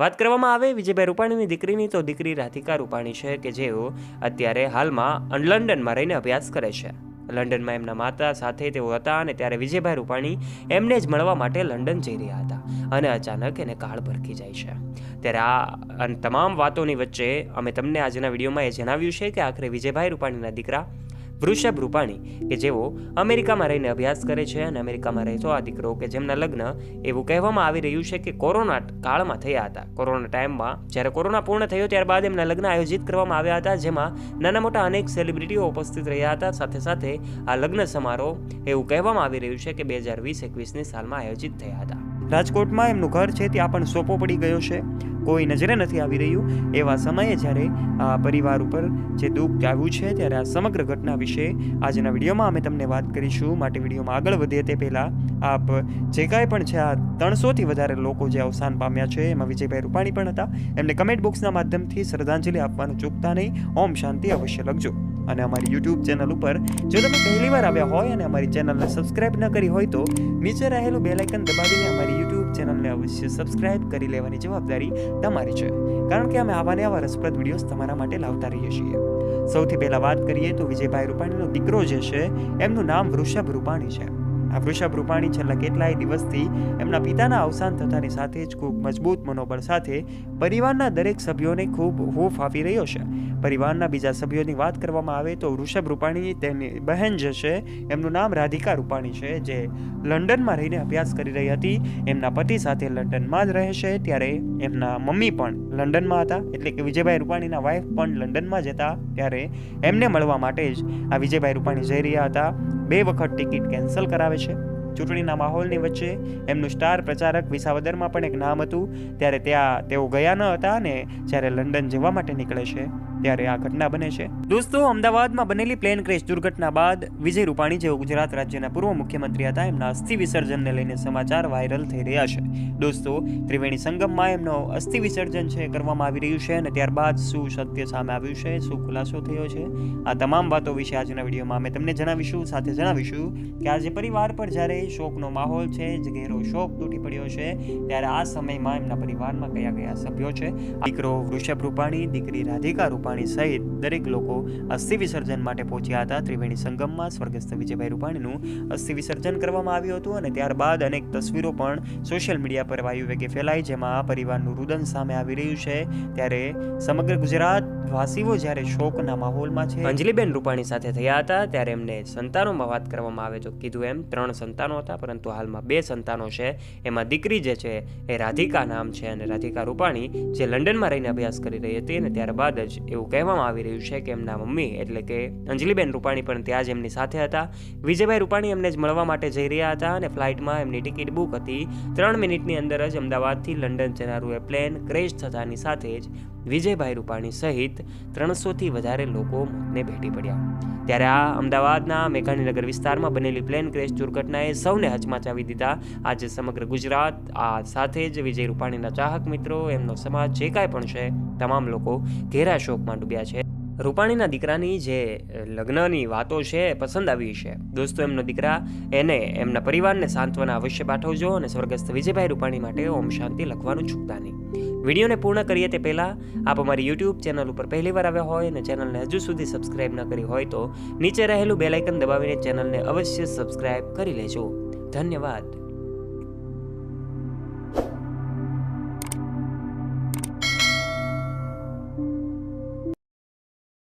વાત કરવામાં આવે વિજયભાઈ રૂપાણીની દીકરીની, તો દીકરી રાધિકા રૂપાણી છે કે જેઓ અત્યારે હાલમાં લંડનમાં રહીને અભ્યાસ કરે છે. લંડનમાં એમના માતા સાથે તેઓ હતા અને ત્યારે વિજયભાઈ રૂપાણી એમને જ મળવા માટે લંડન જઈ રહ્યા હતા અને અચાનક એને કાળ ભરખી જાય છે. ત્યારે આ તમામ વાતોની વચ્ચે અમે તમને આજના વિડીયોમાં એ જણાવ્યું છે કે આખરે વિજયભાઈ રૂપાણીના દીકરા વૃષભ રૂપાણી, કે જેઓ અમેરિકામાં રહીને અભ્યાસ કરે છે અને અમેરિકામાં રહેતો આ દીકરો, કે જેમના લગ્ન એવું કહેવામાં આવી રહ્યું છે કે કોરોના કાળમાં થયા હતા. કોરોના ટાઈમમાં જ્યારે કોરોના પૂર્ણ થયો ત્યારબાદ એમના લગ્ન આયોજિત કરવામાં આવ્યા હતા, જેમાં નાના મોટા અનેક સેલિબ્રિટીઓ ઉપસ્થિત રહ્યા હતા. સાથે સાથે આ લગ્ન સમારોહ એવું કહેવામાં આવી રહ્યું છે કે બે હજાર વીસ, એકવીસની સાલમાં આયોજિત થયા હતા. રાજકોટમાં એમનું ઘર છે, ત્યાં પણ સોપો પડી ગયો છે. કોઈ નજરે નથી આવી રહ્યું, એવા સમયે જ્યારે આ પરિવાર ઉપર જે દુઃખ આવ્યું છે ત્યારે આ સમગ્ર ઘટના વિશે આજના વિડીયોમાં અમે તમને વાત કરીશું. માટે વિડીયોમાં આગળ વધીએ તે પહેલાં આપ જે કાંઈ પણ છે, આ ત્રણસોથી વધારે લોકો જે અવસાન પામ્યા છે, એમાં વિજયભાઈ રૂપાણી પણ હતા. એમને કમેન્ટ બોક્સના માધ્યમથી શ્રદ્ધાંજલિ આપવાનું ચૂકતા નહીં. ઓમ શાંતિ અવશ્ય લખજો. અને અમારી યુટ્યુબ ચેનલ ઉપર જો તમે પહેલી વાર આવ્યા હોય અને અમારી ચેનલને સબસ્ક્રાઇબ ન કરી હોય તો નીચે રહેલું બેલાઇકન દબાવીને અમારી યુટ્યુબ ચેનલને અવશ્ય સબસ્ક્રાઇબ કરી લેવાની જવાબદારી તમારી છે. કારણ કે અમે આવા ને આવા રસપ્રદ વિડીયોઝ તમારા માટે લાવતા રહીએ છીએ. સૌથી પહેલાં વાત કરીએ તો વિજયભાઈ રૂપાણીનો દીકરો જે છે, એમનું નામ વૃષભ રૂપાણી છે. આ વૃષભ રૂપાણી છેલ્લા કેટલાય દિવસથી એમના પિતાના અવસાન થતાની સાથે જ ખૂબ મજબૂત મનોબળ સાથે પરિવારના દરેક સભ્યોને ખૂબ હૂફ આપી રહ્યો છે. પરિવારના બીજા સભ્યોની વાત કરવામાં આવે તો વૃષભ રૂપાણી તેની બહેન જે છે. એમનું નામ રાધિકા રૂપાણી છે, જે લંડનમાં રહીને અભ્યાસ કરી રહી હતી. એમના પતિ સાથે લંડનમાં જ રહે છે, ત્યારે એમના મમ્મી પણ લંડનમાં હતા. એટલે કે વિજયભાઈ રૂપાણીના વાઈફ પણ લંડનમાં જતા ત્યારે એમને મળવા માટે જ આ વિજયભાઈ રૂપાણી જઈ રહ્યા હતા. બે વખત ટિકિટ કેન્સલ કરાવે છે. ચૂંટણીના માહોલની વચ્ચે એમનું સ્ટાર પ્રચારક વિસાવદરમાં પણ એક નામ હતું. ત્યારે ત્યાં તેઓ ગયા ન હતા અને જ્યારે લંડન જવા માટે નીકળે છે. ત્યારે આ ઘટના બને છે. દોસ્તો, અમદાવાદમાં બનેલી પ્લેન ક્રેશ દુર્ઘટના બાદ વિજય રૂપાણી જેઓ ગુજરાત રાજ્યના પૂર્વ મુખ્યમંત્રી હતા, એમના અસ્થિ વિસર્જનને લઈને સમાચાર વાયરલ થઈ રહ્યા છે. દોસ્તો, ત્રિવેણી સંગમમાં એમનો અસ્થિ વિસર્જન છે, કરવામાં આવી રહ્યું છે અને ત્યારબાદ શું સત્ય સામે આવ્યું છે, શું ખુલાસો થયો છે, આ તમામ વાતો વિશે આજના વિડીયોમાં અમે તમને જણાવીશું. સાથે જણાવીશું કે આજે પરિવાર પર જ્યારે શોકનો માહોલ છે ઘેરો શોક તૂટી પડ્યો છે, ત્યારે આ સમયમાં એમના પરિવારમાં કયા કયા સભ્યો છે? દીકરો વૃષભ રૂપાણી, દીકરી રાધિકા રૂપાણી સહિત દરેક લોકો અસ્થિ વિસર્જન માટે પહોંચ્યા હતા. ત્રિવેણી સંગમમાં સ્વર્ગસ્થ વિજયભાઈ રૂપાણીનું અસ્થિ વિસર્જન કરવામાં આવ્યું હતું અને ત્યારબાદ અનેક તસવીરો પણ સોશિયલ મીડિયા પર વાયુ વેગે ફેલાઈ જેમાં પરિવારનું રુદન સામે આવી રહ્યું છે. ત્યારે સમગ્ર ગુજરાત વાસીઓ જ્યારે શોકના માહોલમાં છે. અંજલિબેન રૂપાણી સાથે થયા હતા ત્યારે એમને સંતાનોમાં વાત કરવામાં આવે તો કીધું એમ, ત્રણ સંતાનો હતા, પરંતુ હાલમાં બે સંતાનો છે. એમાં દીકરી જે છે એ રાધિકા નામ છે અને રાધિકા રૂપાણી જે લંડનમાં રહીને અભ્યાસ કરી રહી હતી અને ત્યારબાદ જ એવું કહેવામાં આવી રહ્યું છે કે એમના મમ્મી એટલે કે અંજલિબેન રૂપાણી પણ ત્યાં જ એમની સાથે હતા. વિજયભાઈ રૂપાણી એમને જ મળવા માટે જઈ રહ્યા હતા અને ફ્લાઇટમાં એમની ટિકિટ બુક હતી. ત્રણ મિનિટની અંદર જ અમદાવાદથી લંડન જનારું એ પ્લેન ક્રેશ થતાની સાથે જ વિજયભાઈ રૂપાણી સહિત ત્રણસોથી વધારે લોકો મોતને ભેટી પડ્યા. ત્યારે આ અમદાવાદના મેઘાણીનગર વિસ્તારમાં બનેલી પ્લેન ક્રેશ દુર્ઘટનાએ સૌને હચમચાવી દીધા. આજે સમગ્ર ગુજરાત આ સાથે જ વિજય રૂપાણીના ચાહક મિત્રો, એમનો સમાજ જે કાંઈ પણ છે, તમામ લોકો ઘેરા શોકમાં ડૂબ્યા છે. રૂપાણીના દીકરાની જે લગ્નની વાતો છે પસંદ આવી છે. દોસ્તો, એમનો દીકરા એને એમના પરિવારને સાંત્વના અવશ્ય પાઠવજો અને સ્વર્ગસ્થ વિજયભાઈ રૂપાણી માટે ઓમ શાંતિ લખવાનું ચૂકતા નહીં. વિડીયોને પૂર્ણ કરીએ તે પહેલાં, આપ અમારી યુટ્યુબ ચેનલ ઉપર પહેલીવાર આવ્યા હોય અને ચેનલને હજુ સુધી સબસ્ક્રાઇબ ન કરી હોય તો નીચે રહેલું બેલાઇકન દબાવીને ચેનલને અવશ્ય સબસ્ક્રાઇબ કરી લેજો. ધન્યવાદ.